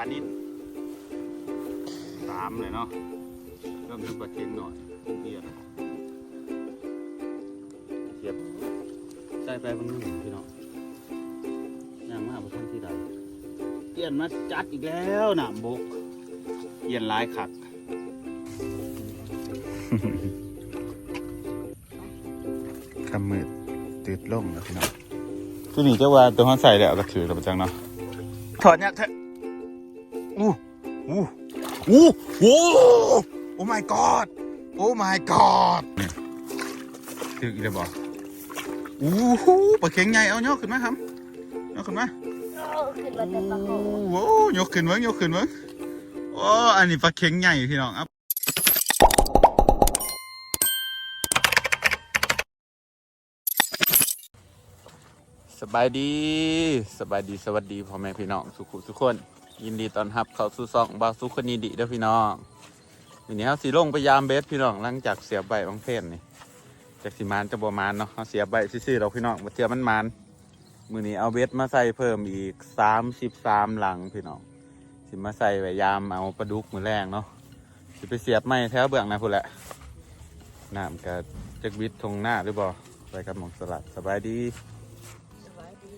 ปลานิ่นสามเลยเนาะเริ่มถึงปลาเค็งหน่อยเดียวเสียบใส่ไปบางหนึ่งพี่น้องย่างมากบนท่านที่ใดเปลี่ยนมาจัดอีกแล้วหนามบกเปลี่ยนหลายขัดคำมืดตืดล่งแล้วพี่น้องตัวนี้จะว่าตัวเขาใส่แล้วก็ถือแล้วประจังเนาะถอดเนี่ยเถอะอู้อู้ อู้โอ้โอ้ my god โอ้ my god นี่ถืออีกแล้วบอกอู้หูปลาเข็งใหญ่เอายกขึ้นมาครับยกขึ้นมาขึ้นมาเต็มปากโขโอ้โหยกขึ้นเบิ้งยกขึ้นเบิ้งโอ้อันนี้ปลาเข็งใหญ่พี่น้องครับสบายดีสบายดีสวัสดีพ่อแม่พี่น้องสุขุทุกคน ยินดีต้อนรับเข้าสู่ซองบาวสุขคนนีดีเด้อพี่น้องวันนี้เขาสีลงไปยามเบสพี่น้องหลังจากเสียใบบางเพนนี่จากสิมานจะบ่มานเนาะเขาเสียใบซื่อๆเราพี่น้องมาเทียมันมานมือนี้เอาเบสมาใส่เพิ่มอีกสามสิบสามหลังพี่น้องสิมาใส่ไว้ยามเอาปลาดุกมือแรงเนาะสิไปเสียบไม้แถวเบื้องนะพุ่นแหละน้ำกับจักวิทย์ทงหน้าหรือบ่ไปกับหมองสลัดสบายดีสบายดี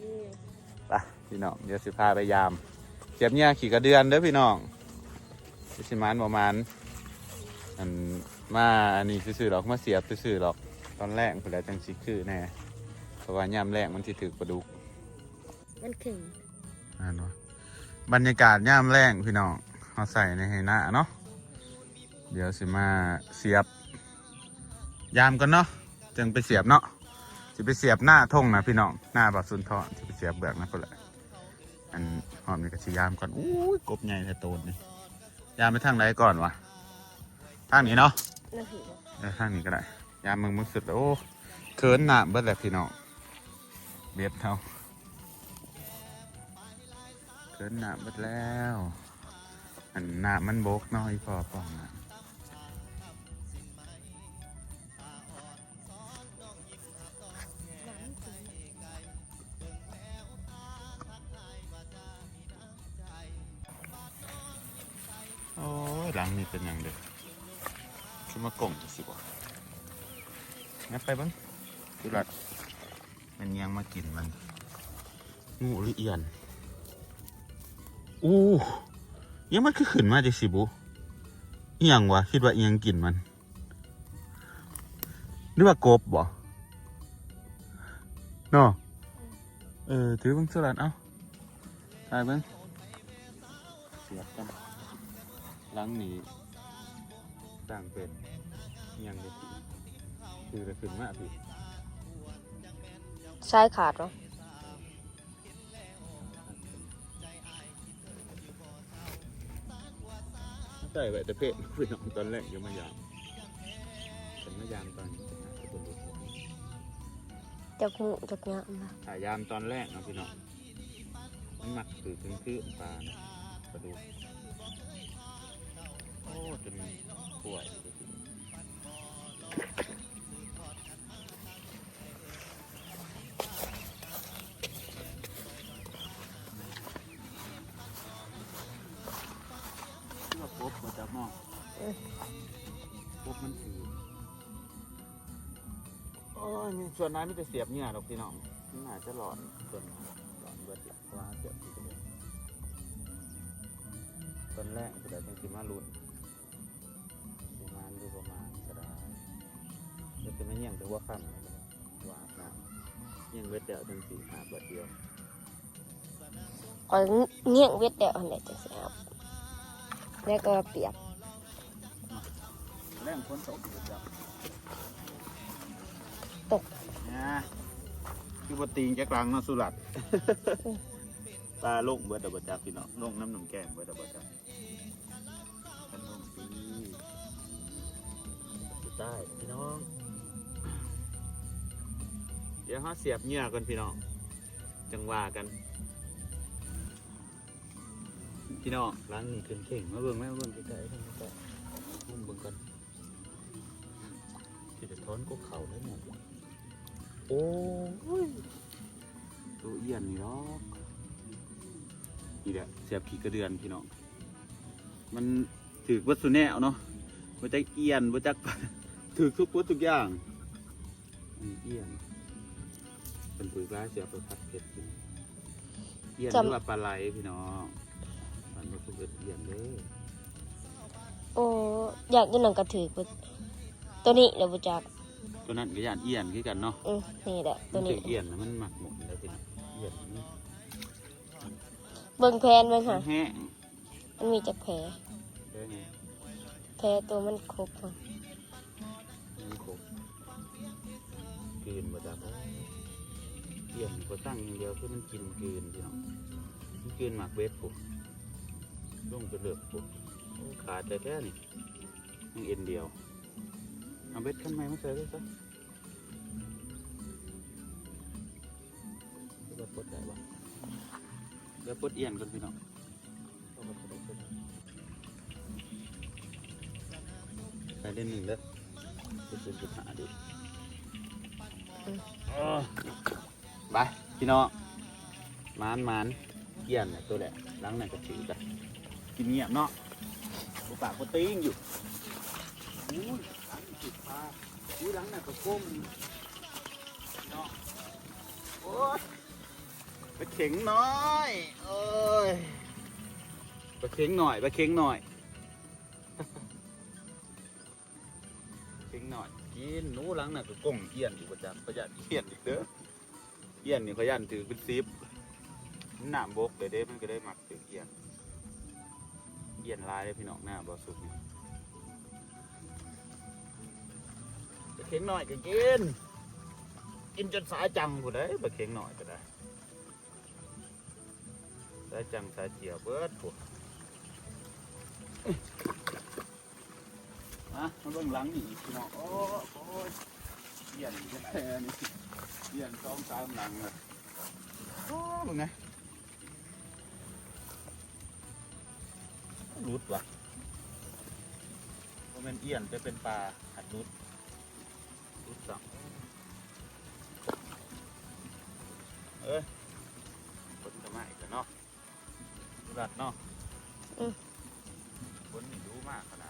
ไปพี่น้องเดี๋ยวสิพาไปยาม เสียบเนี่ยขี่กระเดือนเด้อพี่น้องสิสิมานประมาณอันมาอันนี้ซื่อๆหรอกมาเสียบซื่อๆหรอกตอนแรกเพื่อจังสิคือแน่เพราะว่ายามแรกมันสิถือปลาดุกมันขึ้นอ่านวะบรรยากาศยามแรงพี่น้องเอาใส่ในไหหน้าเนาะเดี๋ยวสิมาเสียบ ยามกันเนาะจึงไปเสียบเนาะสิไปเสียบหน้าทงนะพี่น้องหน้าแบบสุนทรสิไปเสียบเบือกนะคนละ อันหอมนี่ก็สิยามก่อนอู้ยกบใหญ่แต่โตนนี่ยามไปทางไหนก่อนวะทางนี้เนาะนั่นถือว่าเออทางนี้ก็ได้ยามมึงมึงสุดแล้วโอ้เขินหนาเบิดแหละพี่น้องเบียดเท่าเขินหนาเบิดแล้ว อันหนามันโบกน้อยพอป้องนะ หลังนี่เป็นหยังเด็กขึ้นมากล่องสิบ่งับไปบ้างดูลัดมันยังมากินมันงูหรือเอียนอู้ยังมันคือขึ้นมาจากสิบุเอียงวะคิดว่าเอียงกินมันหรือว่ากบบ่เนาะเออถือเบังสลัดเอ้าถ่ายเบัง ลังหนีต่างเป็นเอียงเลยพี่คือจะขึ้นมาพี่ใช้ขาดเหรอใช่แบบแต่เพศพี่น้องตอนแรกยังไม่ยามเป็นไม่ยามตอนนี้เป็นคนรู้จะงูจะเงี้ยมาถ่ายยามตอนแรกนะพี่น้องมันหมักถือถึงคือปลานะกระดูกโอ้ จนป่วยที่ว่าปุ๊บมาจากมันถือโอ้ยมีส่วนนั้นมีแต่เสียบเนี่ยหรอกพี่น้องมันอาจจะหลอนส่วนหลอนเบิดว่าเสียบที่ตรงนี้ตอนแรกก็ได้จังสิมาลุน ประมาณดูประมาณก็ได้เดี๋ยวจะไม่เยี่ยงแต่ว่าขั้นนะว่าอาบน้ำเยี่ยงเวทเดียวจังสีหาเบิดเดียวก่อนเงี้ยงเวทเดียวอันไหนจะเสียบแล้วก็เปียกแรงคนตกอยู่จ้ะตกนะคือปตีงแกกลางเนาะสุรัตปลาลงเบิดเดบจักพี่น้องลงน้ำหนุ่มแก้มเบิดเดบจัก ใต้พี่น้อง เดี๋ยวเขาเสียบเหงื่อกันพี่น้อง จังว่ากัน พี่น้องล้างนี่เข่งๆมาเบิ่งแม่มาเบิ่งใกล้ๆเบิ่งใกล้ๆมุ่งเบิ่งกันที่จะท้อนก็เข่าแล้วเนี่ยโอ้ยตัวเอียนนี่หรอกนี่แหละเสียบขี้กระเดือนพี่น้อง มันถือวัตถุแนวเนาะบ่จักเอียนบ่จัก ถือทุกวัตทุกอย่างอันนี้เอียนเป็นถือร้ายเสียบไปพัดเผ็ดกินเอียนหรือว่าปลาไหลพี่น้องมันบ่ถูกเอิ้นเอียนเด้อโอ้อยากอยังหนังกระถือบ่ตัวนี้เดี๋ยวบุจักตัวนั้นก็ย่านเอียนคือกันเนาะอืมนี่แหละตัวมันนี้ ถือเอียนแล้วมันหมักหมดแล้วพี่น้องเอียนมันเบิ่งแพนเบิ่งค่ะแห้งมันมีจักแผลได้ไงแผลตัวมันครบค่ะ นมาจากเอียนก็ตั้งอย่างเดียวคือมันกินกืนพี่น้องมันกืนหมากเวทปุ๊บลงไปเลือกปุ๊บขาดแต่แค่นี่ยังเอ็นเดียวเอาเวทขั้นใหม่มาใส่ด้วยซะเดี๋ยวปดได้ปะเดี๋ยวปดเอียนก่อนพี่น้องเอามาปลดได้ใส่ได้หนึ่งแล้วจะเป็นจุดหาดิ ไปพี่น้องมานมานเกี่ยนเนี่ยตัวแหละล้างหน่อยก็ถือกันกินเงียบเนาะกูปากกูติ้งอยู่อุ้ยล้างจิตปลาอุ้ยล้างหน่อยก็ก้มเนาะโอ้ยไปเข็งน้อยโอ้ยไปเข็งหน่อยไปเข็งหน่อย กินหนูหล้างไหนก็ก้มเกี่ยนอยู่ประจำประหยัดเกี่ยนอีกเด้อเอี้ยนนี่เขายันถือเป็นซิปมันหนามบกเลยเด้มันก็ได้หมักถือเอี้ยนเอี้ยนลายเลยพี่น้องหน้าบอสุกนี่จะเข็งหน่อยก็กิน กินจนสายจังกูได้บะเข็งหน่อยก็ได้สายจังสายเจียวเบิดพ วกมามาเบิ่งหลังนี่อีกพี่น้องโอ้โอ้ยเอี้ยนแค่นี้เยี่ยนสองสามหลังเลยโอ้มึงไงรุดวะเพราะมันเอี้ยนจะเป็นปลาหัดรุดรุดสองเอ้ยคนจะมาอีกแล้วเนาะรุดัดเนาะคนนี่รู้มากขนาด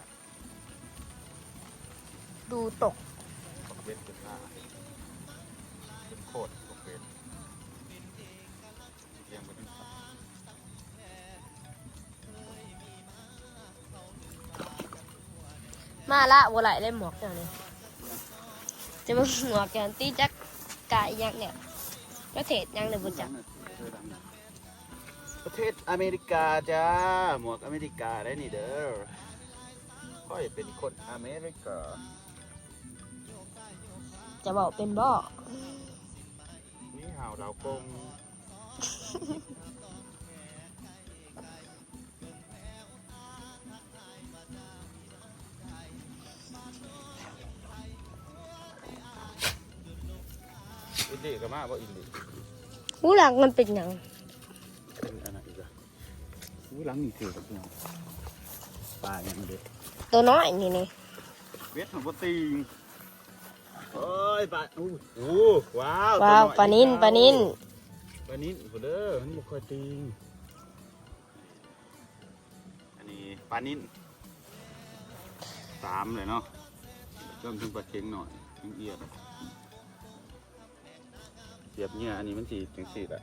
ดูตกบักเบ็ดเป็นหน้าเป็นโคตรบักเบ็ดเลี้ยงไปทั้งสัตว์มาละบัไหลได้หมวกเดี๋ยวนี้จะมาหมวกกันตีจักกายยังเนี่ยประเทศยังเลยบุจักประเทศอเมริกาจ้าหมวกอเมริกาได้นี่เด้อค่อยเป็นคนอเมริกา จะบอกเป็นบ่อนี่ห่าวดาวกงอินดีก็มาบ่อินดีหูหลังมันเป็นหยังเป็นอันไหนอีกอะอู้หลังนี่ถือกับพี่น้องปลาอย่างเด็ดตัวน้อยนี่นี่เวทของปติง โอ้ยปลาอู้หูว้าวว้าวตัวอยปลานินปลานินปลานินกูเด้อมันบ่ค่อยติงอันนี้ปลานินสามเลยเนาะเริ่มถึงปลาเค็งหน่อยถึงเอียดอะเสียบเนี่ยอันนี้มันสีจังสีแหละ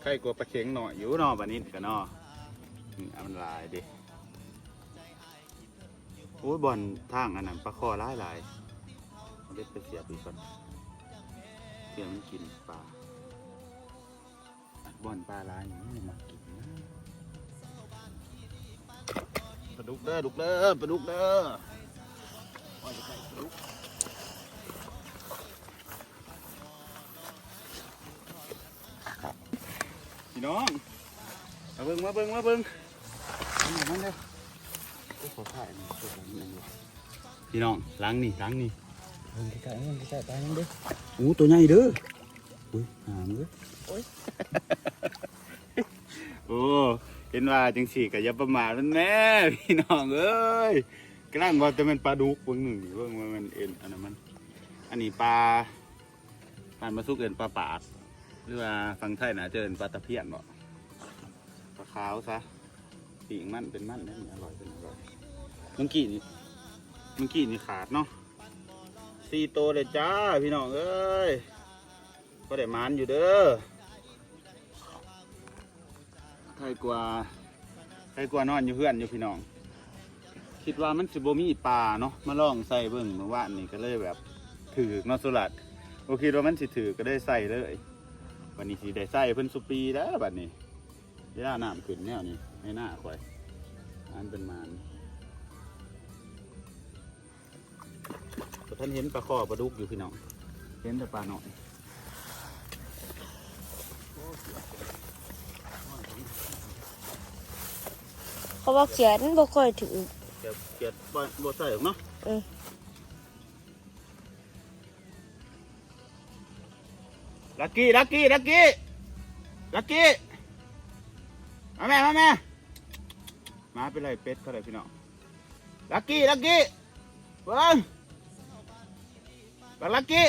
ใครกลัวปลาเค็งหน่อยอยู่เนาะปลานินกันเนาะอืมเอามันหลายดิโอ้ยบอลทางอันนั้นปลาคอหลายหลาย เอาเล็ดไปเสียบอีกก่อนเพื่อมันกินปลาบอลปลาหลายอย่างนี้มากินนะปลาดุกเด้อดุกเด้อปลาดุกเด้อว่าจะใส่ปลาดุกพี่น้องมาเบิ่งมาเบิ่งมาเบิ่งมาเบิ่งเด้อขอถ่ายหน่อยตัวนี้มันอยู่พี่น้องล้างนี่ล้างนี่ เบิ่งใกล้ๆเบิ่งใกล้ๆตายมันเด้อโอ้ตัวใหญ่เด้ออุ้ยหามเด้อโอ้ยโอ้เห็นว่าจังสี่ก็อย่าประมาทมันแน่พี่น้องเอ้ยกำลังว่าจะเป็นปลาดุกเบิ่งหนึ่งเบิ่งว่ามันเอ็นอันนั้นมัน อันนี้ปลาปลามาสุกเอ็นปลาปาดหรือว่าฟังไทยนะเจอเอิ้นปลาตะเพียนบ่ขาวซะปีกมันเป็นมันได้อร่อยเป็นอร่อยเมื่อกี้นี่เมื่อกี้นี่ขาดเนาะ สี่โตเลยจ้าพี่น้องเอ้ยก็ได้มันอยู่เด้อใครกว่าใครกว่านอนอยู่เพื่อนอยู่พี่น้อง คิดว่ามันสิบมีปลาเนาะมาลองใส่เบิ่งเมื่อวานนี่ก็เลยแบบถือเนาสุรัตโอเคว่ามันสิถือก็ได้ใส่เลยวันนี้สิได้ใส่เพิ่นสุปีแล้วบัดนี้เวลาน้ำขึ้นแนวนี้ไม่น่าคอยอันเป็นมาน ท่านเห็นปลาคอปลาดุกอยู่พี่น้อง เห็นแต่ปลาหน่อยเพราะว่าเขียนบ่ค่อยถือเกียบเกียบบ่บ่ใส่หรอกเนาะเออลักกี้ลักกี้ลักกี้ลักกี้มาแม่มาแม่มาไปเลยเป็ดเขาเลยพี่น้องลักกี้ลักกี้เบิ้ง บักลักกี้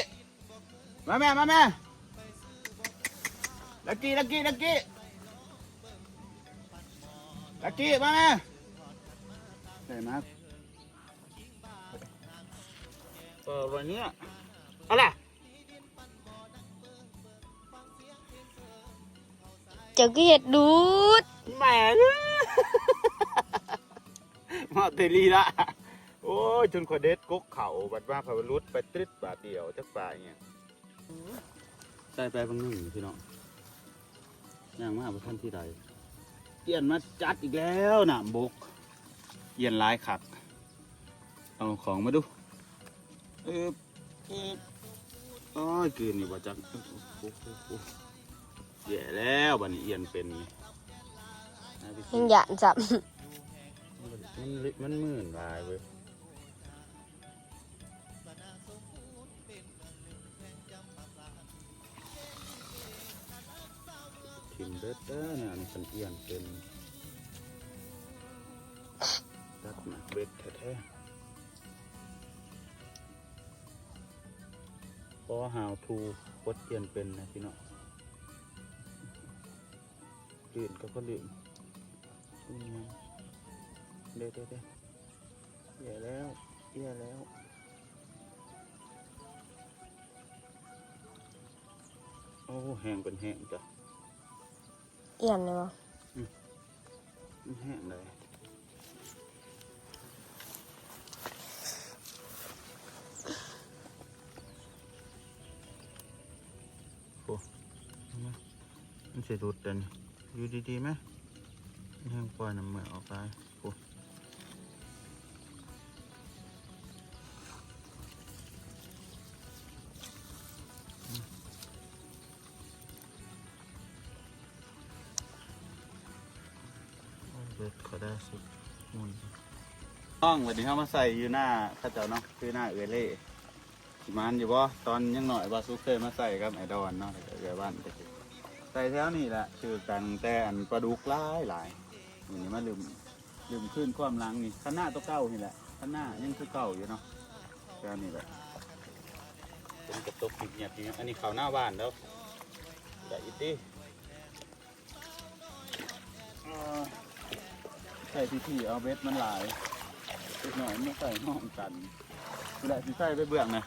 มาแม่มาแม่ลักกี้ลักกี้ลักกี้ลักกี้มาแม่ได้มาเออวันเนี้ยอะไรเจ้าก็เห็ดดูดแหมมาเตลีละ โอ้ยจนขวเด็ดกกเขาบัดว่าเขารุดไปตริดบาทเดียวจักปลาเนี่ยใส่ไปบางหนึ่งพี่น้องย่างมากพระท่านที่ใดเกี่ยนมาจัดอีกแล้วหนามบกเกี่ยนหลายขัดเอาของมาดูเออเออโอ้ยคืนนี่บ่จักโอ้โหโอ้โหโอ้โหแย่แล้วบัดนี้เอียนเป็นนี่เอาไปยักิงนหยานจับมันลึกมันหมื่นลายเว้ย ทิมเด็ดเด้อเนี่ยอันเป็นเอียนเป็นตัดหนักเบ็ดแท้ๆพอหาวทูกดเอียนเป็นนะพี่น้องลื่นก็ก็ลื่นลื่นเดี๋ยวเดี๋ยวเดี๋ยวเดี๋ยแล้วเดี๋ยแล้วโอ้แห้งเป็นแห้งจ้ะ เอี่ยมเลยวะมันแห้งเลยโอ้มันเสียดุดเดินอยู่ดีๆไหมแห้งปล่อยน้ำเหมือกออกไปโอ้ ดขอได้สุดมุนน้องวันนี้เขามาใส่อยู่หน้าข้าเจ้าเนาะคือหน้าเอเล่สิมันอยู่บ่ตอนยังหน่อยบาซุกเคยมาใส่กับไอดอนเนาะแต่เกิดบ้านแต่กี้ใส่แถวนี่แหละคือกันแต่อันปลาดุกหลายหลายวันนี้มาลืมลืมขึ้นความหลังนี่ข้างหน้าตัวเก่านี่แหละข้างหน้ายังคือเก่าอยู่เนาะแค่นี้แหละเป็นกระตุกเงียบๆอันนี้เขาหน้าบ้านแล้วแต่อีตี้ ใส่ที่ที่เอาเวทมันหลายอีกหน่อยไม่ใส่ห้องกันเวลาที่ใส่ไปเบื้องนะ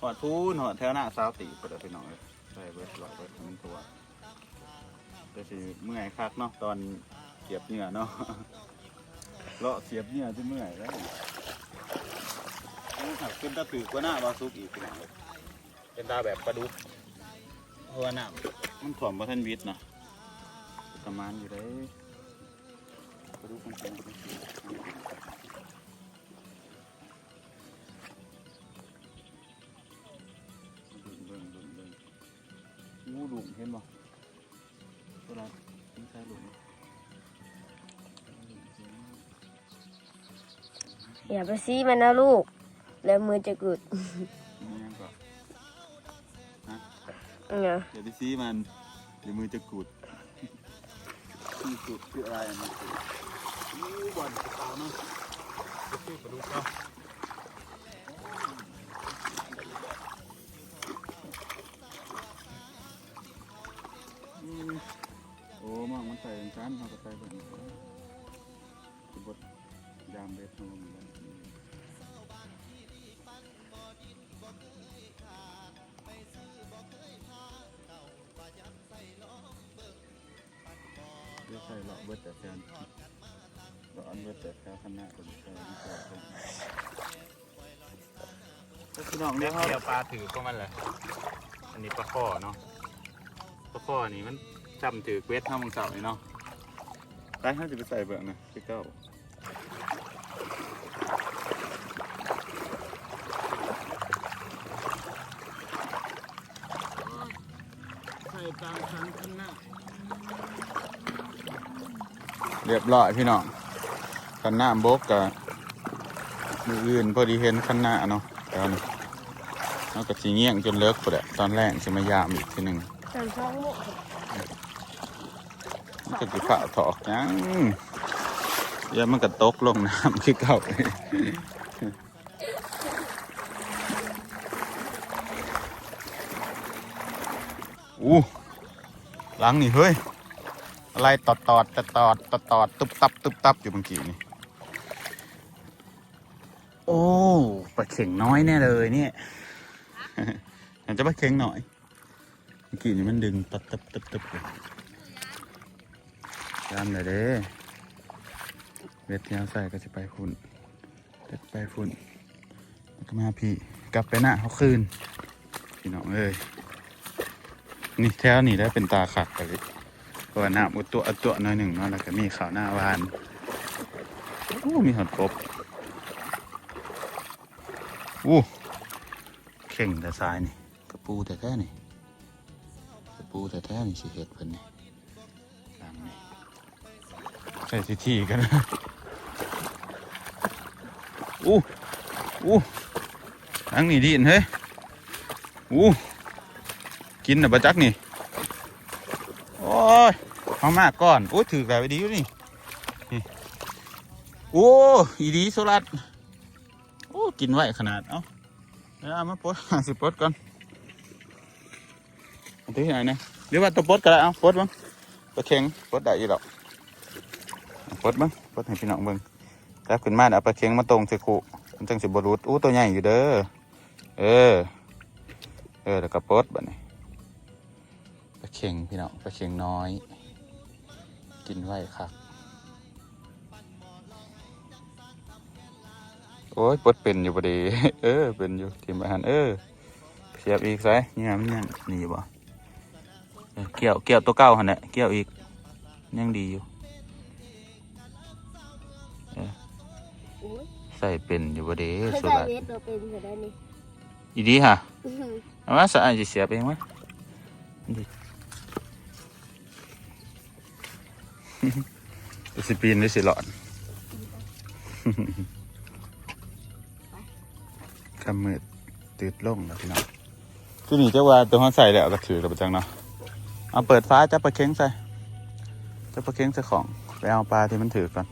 หอดพูนหอดแถวหน้าสาวตีก็ได้ไปหน่อยใส่เวทหลอดเวทมันตัวแต่สิเมื่อยคักเนาะตอนเสียบเหงื่อเนาะเลาะเสียบเหงื่อจะเมื่อยแล้วขึ้นตาถือกว่าหน้าบาซุกอีกพี่น้องเอ้ยเป็นตาแบบปลาดุกเพราะว่าน้ำมันถ่วมบะทันวิทย์นะประมาณอยู่เลย ดูกมันเป็นเบิ่งเบิ่งเบิ่งงูหลุมเห็นบ่ตัวละไม่ใช่หลุมอย่าไปซีมันนะลูก แล้วมือจะกุดนี่ยังก่อนเนี่ยอย่าไปซีมันเดี๋ยวมือจะกุด ที่กุดคืออะไรอันนี้ งูบ่อนขาวนะชื่อกระดูกเนาะอืมโอ้มากมันใส่เป็นชั้นเขาก็ใส่เป็นคือบดยามเบ็ดขาเหมือนกันไม่ใช่หรอกเบิดแต่แฟน เราอันเบิดแต่แฟนข้างหน้าคนแฟนที่แฟนคนพี่น้องเรีเรียยกกเกี่ยวปลาถือก็มันเลยอันนี้ปลาข้อเนาะปลาข้อนี่มันจำถือเวทห้าโมงเสาร์นี่เนาะไปห้าจะไปใส่เบิกนะพี่เก้าใส่กลางชั้นข้างหน้าเรียบร้อยพี่น้อง คันหน้าโบกกับมืออื่นพอดีเห็นคันหน้าเนาะตอนแล้วก็สีเงี้ยงจนเลิกไปแหละตอนแรกจะมายามอีกทีหนึ่งตอนช่องโมกมันก็จะฝ่าถอกยังเดี๋ยวมันก็ตกลงน้ำคือเก่าเลยอู้หลังนี่เฮ้ย อะไรตอดตอดตอดตอดตอดตอดตุบตับตุบตับอยู่เมื่อกี้นี่ โอ้ปลาเข่งน้อยแน่เลยเนี่ยอยากจะปลาเข่งหน่อยเมื่อกี้นี่มันดึงตับตับตับตับเลยยามเลยเด้เวทที่เอาใส่ก็จะไปฝุ่นเด็ดไปฝุ่นแล้วก็มาพี่กลับไปหน้าเขาคืนพี่น้องเอ้ยนี่แถวนี่ได้เป็นตาขัดไปเลยเพราะว่าน้ำอุตัวอุดตัวหน้อยหนึ่งเนาะแล้วก็มีข้าวหน้าวานโอ้มีหอดกบ อู้เข่งแต่ทรายนี่กระปูแต่แท้ๆนี่กระปูแต่แท้ๆนี่สิเห็ดเพิ่นนี่หลังนี่ใส่สิทีกันนะอู้อู้หลังนี่ดีนเฮ้ยอู้กินน่ะบะจักนี่โอ้ยเอามากก่อนโอ้ยถือแบบดีอยู่นี่นี่โอ้อีดีโซลัดโอ้ กินไว้ขนาด เอ้าเดี๋ยวเอามาปลดหาสิปลดก่อนเอาที่ไหนเนี่ยหรือว่าตัวปลดก็ได้เอาปลดบ้างปลดเข็งปลดได้อยู่หรอกเอาปลดบ้างปลดให้พี่น้องเบิ่งจับขึ้นมาเอาปลาเข็งมาตรงใส่ขู่มันจังสิบรุดอู้ตัวใหญ่อยู่เด้อ เออ เออแล้วก็ปลดบัดนี้ปลาเข็งพี่น้องปลาเข็งน้อย กินไว้ครับ โอ้ยปลดเป็นอยู่พอดี เออ เป็นอยู่ทีมอาหารเออ เสียบอีกไซเนี่ยมันยังหนีบ่เออเกี่ยวเกี่ยวตัวเก้าหันเนี่ยเกี่ยวอีก ยังดีอยู่โอ้ยใส่เป็นอยู่พอดีไม่สุดใช่ละเวทตัวเป็นก็ได้นี่อีดีฮะอื้อหือเอามาสะอาดจะเสียบเองมั้ยดิสิปีนหรือสิหลอน กำมืดตืดลงแล้วพี่น้องที่นี่เจ้าว่าตัวเขาใส่แล้วก็ถือกับจังเนาะเอาเปิดฟ้าจับปลาเค็งใส่จับปลาเค็งใส่ของไปเอาปลาที่มันถือก่อน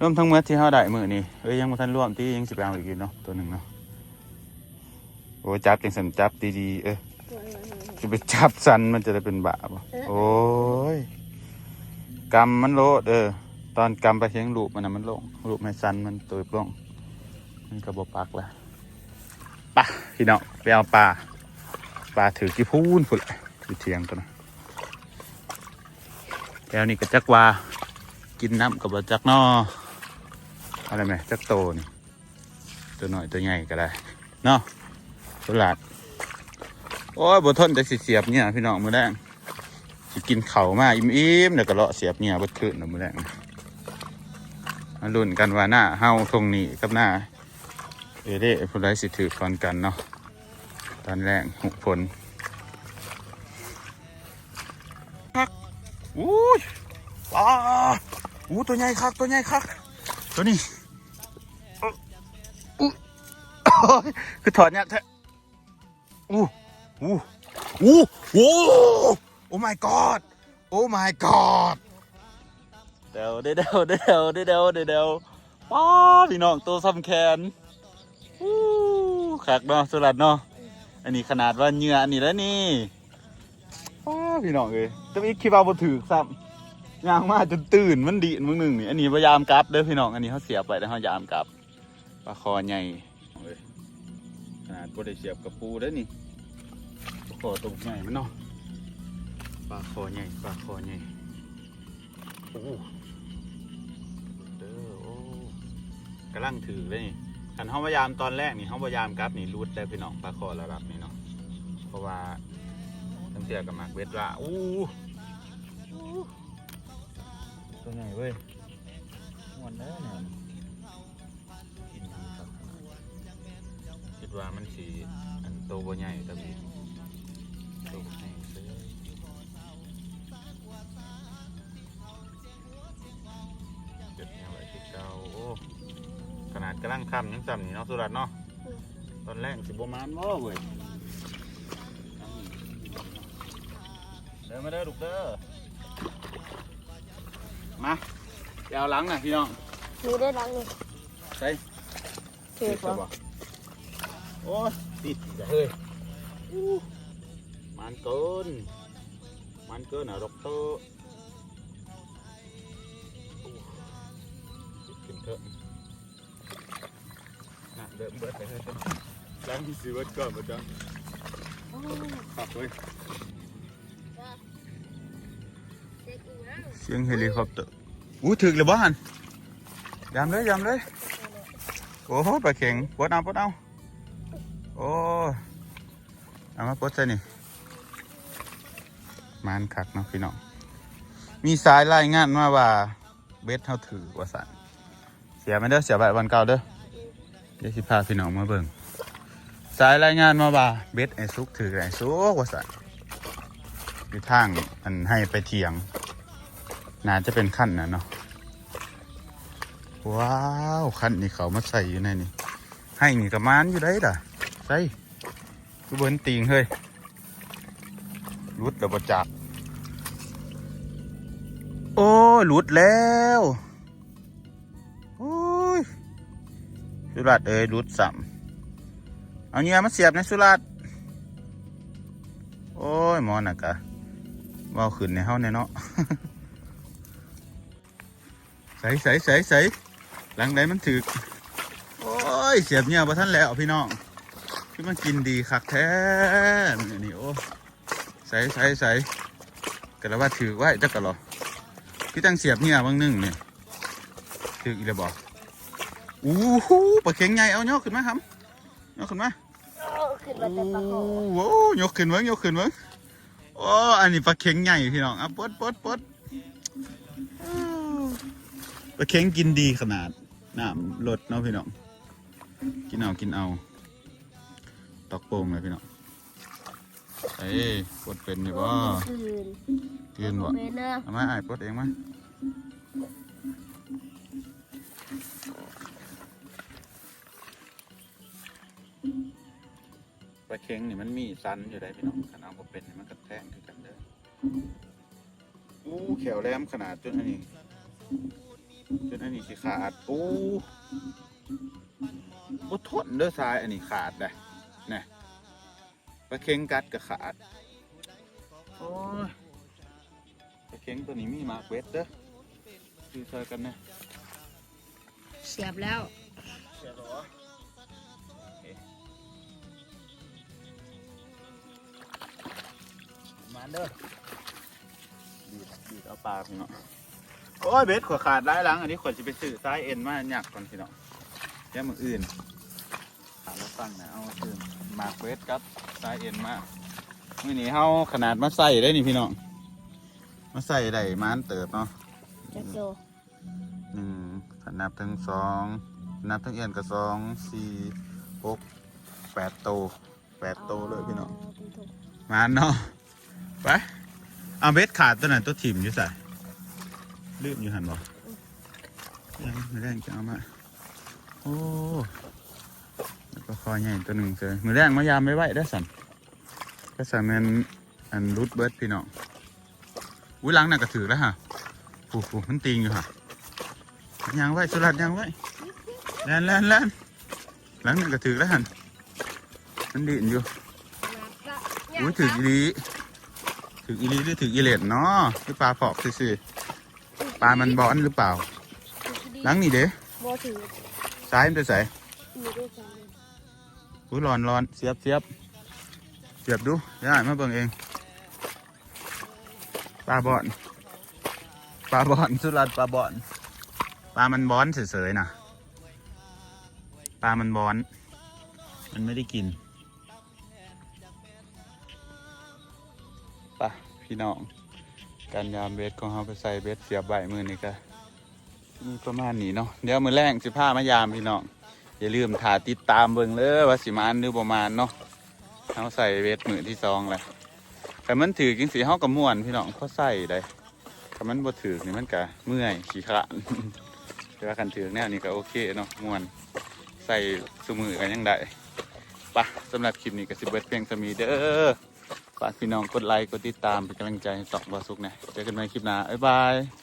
รวมทั้งเมื่อที่เขาได้มือนี่เอ้ยยังมาทันร่วมที่ยังสิไปเอาอีกเนาะตัวหนึ่งเนาะโอ้ยจับจังสันจับดีๆเออจะไปจับสันมันจะได้เป็นบาปโอ้ยกำมันโลดเออตอนกำไปเชียงลูกมันนะมันลงลูกไม่สันมันตัวลงมัน กระบอกปักแล้วปะพี่น้องไปเอาปลาปลาถือกี่พูนพุ่นแหละอยู่เทียงตัวนะแล้วนี่ก็จักว่ากินน้ำกับบจักนออะไรไหมจักโตนี่ตัวหน่อยตัวใหญ่ก็ได้เนาะตลาดโอ้ยบทนจะเสียบเนี่ยพี่น้องมือแรงสิกินเข่ามาอิ่มๆเดี๋ยวก็เลาะเสียบเนี่ยบดขึ้นนะมือแรงมาลุ้นกันว่าหน้าเฮาทงนี้กับหน้า เอเด้ผู้ใดสิถือก่อนกันเนาะตอนแรกหุผลอู้ยปลาอู้ตัวใหญ่คักตัวใหญ่คักตัวนี้อุ๊ยอู้โอ้ยคือถอดเนี่ยแท้อู้อู้อู้โอ้โอ้ my god โอ้ my god เดี๋ยวเดี๋ยวเดี๋ยวเดี๋ยวเดี๋ยวเดี๋ยวเดี๋ยวป้าพี่น้องตัวซ้ำแขนอู้ คักเนาะสุรัตน์เนาะอันนี้ขนาดว่าเหงื่ออันนี้แล้วนี่ว้าพี่น้องเอ้ยจะมีคิดว่าบ่ถือซ้ำยางมาจนตื่นมันดีมึงหนึ่งนี่อันนี้พยายามกลับเด้อพี่น้องอันนี้เขาเสียบไปแล้วเขายามกลับปลาคอใหญ่ขนาดบ่ได้เสียบกับปูเด้อนี่ปลาคอตัวใหญ่มันเนาะปลาคอใหญ่ปลาคอใหญ่โอ้เด้อโอ้กำลังถือเลยนี่ คันเขาพยายามตอนแรกนี่เขาพยายามกลับนี่รูดได้พี่น้องปลาคอระดับนี้เนาะเพราะว่าตั้งเสียกับหมากเวทว่าอู้อู้ตัวใหญ่เว้ยมวนเด้อเนี่ยกินดีครับคิดว่ามันสีอันโตบ่ใหญ่แต่มีโดกำลังคำยังจำนี่เนาะสุรัตน์เนาะตอนแรกสิบประมาณว่าเว้ยเดินมาเด้อลูกเด้อมาไปเอาหลังน่ะพี่น้องมีได้รังเลยใส่ถือติดบ่บ่โอ้ยติดจะเฮ้ยอู้มันเกินมันเกินอะด็อกเตอร์อู้ติดขึ้นเถอะ น่เบิดไปเถอะล้างที่ซื้อวัดก่อนมาจังขับเว้ยเสียงเฮลิคอปเตอร์อู้ถึกเลยบ้านยำเลยยำเลย โอ้โหปลาเข็งปลดเอาปลดเอา โอ้เอามาปลดใส่นี่มานคักเนาะพี่น้อง มีสายรายงานมาว่าเบสเท่าถือว่าสันเสียไม่เด้อเสียไปวันเก่าเด้อ ดี๋ยวสิพาพี่น้องมาเบิ่งสายรายงานมาว่าเบสไอ้ซุกถือไอ้ซุกว่าสันอยู่ทางมันให้ไปเถียงน่าจะเป็นขั้นนะเนาะว้าวขั้นนี่เขามาใส่อยู่ในนี่ให้นี่กับมานอยู่ได้ด่ะใส่กูเบิ้นติงเฮ้ยรุดแล้วบ่จับโอ้หลุดแล้ว สุรัตน์เอ้ยหลุดสัมเอาเงี้ยมาเสียบในะสุรัตน์โอ้ยมอน่ะกะเว่าขึ้นในเฮาในเนาะใส่ใส่ใส่ใส่หลังใดมันถึก โอ้ย เสียบเนี่ยพอท่านแล้วพี่น้องคือมันกินดีคักแท้นี่นี่โอ้ใส่ใส่ใส่กระว่าถือไว้จักกะหรอพี่ตั้งเสียบเนี่ยบางนึงเนี่ยถืออีกแล้วบอก อู้หูปลาเข็งใหญ่เอายกขึ้นมาครับยกขึ้นมาโอ้ขึ้นมาแต่ปลาโขโอ้โหยกขึ้นเบิ้งยกขึ้นเบิ้งโอ้อันนี้ปลาเข็งใหญ่พี่น้องอะปดปดปดอ้าวปลาเข็งกินดีขนาดน้ำลดเนาะพี่น้องกินเอากินเอาตอกโป่งเลยพี่น้องเอ้ยปดเป็นนี่บ่คืนกินบ่เป็นเนอะเอามาไอ้ายปดเองมา ลาเข็งนี่มันมีสันอยู่ได้พี่น้องขนาดบ่เป็นนี่มันกระแทงคือกันเด้ออู้แขวแหลมขนาดจนอันนี้จนอันนี้สิขาดปูบ่ทนเด้อทรายอันนี้ขาดได้นะปลาเข็งกัดก็ขาดโอ้ยปลาเข็งตัวนี้มีมากเวทเด้อคือเซอกันนะเสียบแล้วเสียหรอ มาเด้อดีดดีดเอาปลาพี่น้องโอ้ยเบสขวขาดได้หลังอันนี้ขวจะไปซื้อซ้ายเอ็นมาหยักก่อนพี่น้องแย่มืออื่นขาดแล้วฟังนะเอามาซื้อหมากเบสครับซ้ายเอ็นมาเมื่อนี้เฮาขนาดมาใส่ได้นี่พี่น้องมาใส่ได้มานเติบเนาะจักโดหนึ่งถ้านับทั้งสองนับทั้งเอ็นกับสองสี่หกแปดโตแปดโตเลยพี่น้องมาเนาะ ไปเอาเบสขาดตัวไหนตัวถิ่มอยู่ใส่ลืมอยู่หันบ่ยังไม่แรงจะเอามาโอ้แล้วก็คอใหญ่ตัวหนึ่งเลยมือแรงมายามไม่ไหวได้อสันก็สันมันอันรูดเบิร์ดพี่น้องอุ้ยหลังน่ะก็ถือแล้วฮะฟูฟูมันติงอยู่ฮะยังไว้สุรัตยังไว้แลนแลนแลนหลังนึงก็ถือแล้วหันมันดิ่นอยู่อุ้ยถือดี ถืออีหลีหรือถืออีเหลนเนาะหรือปลาปอกซื่อๆปลามันบอนหรือเปล่าหลังนี่เด้บ่ถือซ้ายมันจะใส่มีด้วยกันอุ้ยร้อนร้อนเสียบเสียบเสียบดูได้มาเบิ่งเองปลาบอนปลาบอนสุรัตน์ปลาบอนปลามันบอนเฉยๆนะปลามันบอน มันไม่ได้กิน พี่น้อง การยามเบ็ดของเราไปใส่เบ็ดเสียบใบมือนี่ก็มีประมาณนี้เนาะเดี๋ยวมือแรงสิผ้ามายามพี่น้องอย่าลืมถ่ายติดตามเบิ่งเลยว่าสิมาอันหรือประมาณเนาะเขาใส่เวทมือที่สองแหละแต่มันถือกินสีเฮากับม่วนพี่น้องเขาใส่ได้ถ้ามันบ่ถือนี่มันก็เมื่อยขี้ขลาดแต่ว่าคันถือแนวนี้ก็โอเคเนาะม่วนใส่สมือกันยังได้ปะสำหรับคลิปนี้ก็สิเบิดเพียงสมีเด้อ ฝากพี่น้องกดไลค์กดติดตามเป็นกำลังใจให้ตอกบอสุกนะเจอกันใหม่คลิปหน้าบ๊ายบาย